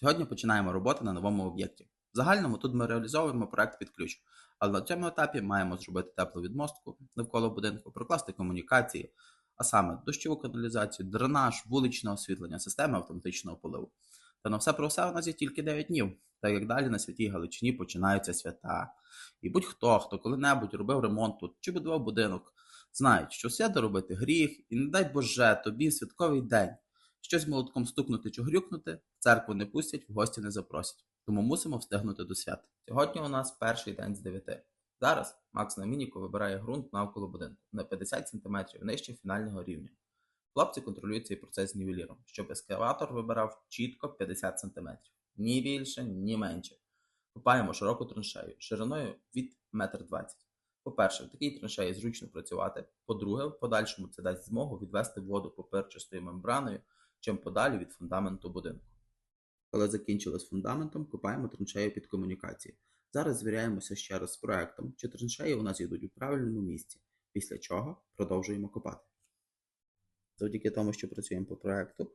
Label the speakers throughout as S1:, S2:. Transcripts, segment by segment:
S1: Сьогодні починаємо роботу на новому об'єкті. В загальному тут ми реалізовуємо проект під ключ, але на цьому етапі маємо зробити теплу відмостку навколо будинку, прокласти комунікації, а саме дощову каналізацію, дренаж, вуличне освітлення, системи автоматичного поливу. Та на все про все у нас є тільки 9 днів, так як далі на святій Галичині починаються свята. І будь-хто, хто коли-небудь робив ремонт тут чи будував будинок, знають, що свято робити гріх, і не дай Боже тобі святковий день. Щось молотком стукнути чи грюкнути, в церкву не пустять, в гості не запросять. Тому мусимо встигнути до свят. Сьогодні у нас перший день з 9. Зараз Макс на мініку вибирає ґрунт навколо будинку на 50 см нижче фінального рівня. Хлопці контролюють цей процес нівеліром, щоб ескаватор вибирав чітко 50 см. Ні більше, ні менше. Копаємо широку траншею шириною від 1,20 м. По-перше, в такій траншеї зручно працювати. По-друге, в подальшому це дасть змогу відвести воду поперчастою мембраною, чим подалі від фундаменту будинку. Коли закінчили з фундаментом, копаємо траншею під комунікації. Зараз звіряємося ще раз з проектом, чи траншеї у нас йдуть у правильному місці, після чого продовжуємо копати. Завдяки тому, що працюємо по проекту,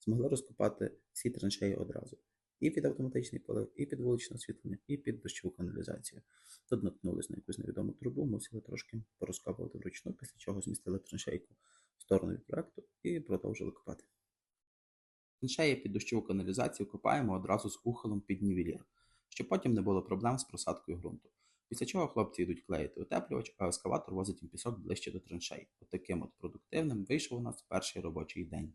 S1: змогли розкопати всі траншеї одразу. І під автоматичний полив, і під вуличне освітлення, і під дощову каналізацію. Тут наткнулись на якусь невідому трубу, мусили трошки порозкопувати вручну, після чого змістили траншейку в сторону від проекту і продовжили копати. Траншеї під дощову каналізацію копаємо одразу з ухилом під нівелір, щоб потім не було проблем з просадкою ґрунту. Після чого хлопці йдуть клеїти утеплювач, а ескаватор возить їм пісок ближче до траншей. От таким от продуктивним вийшов у нас перший робочий день.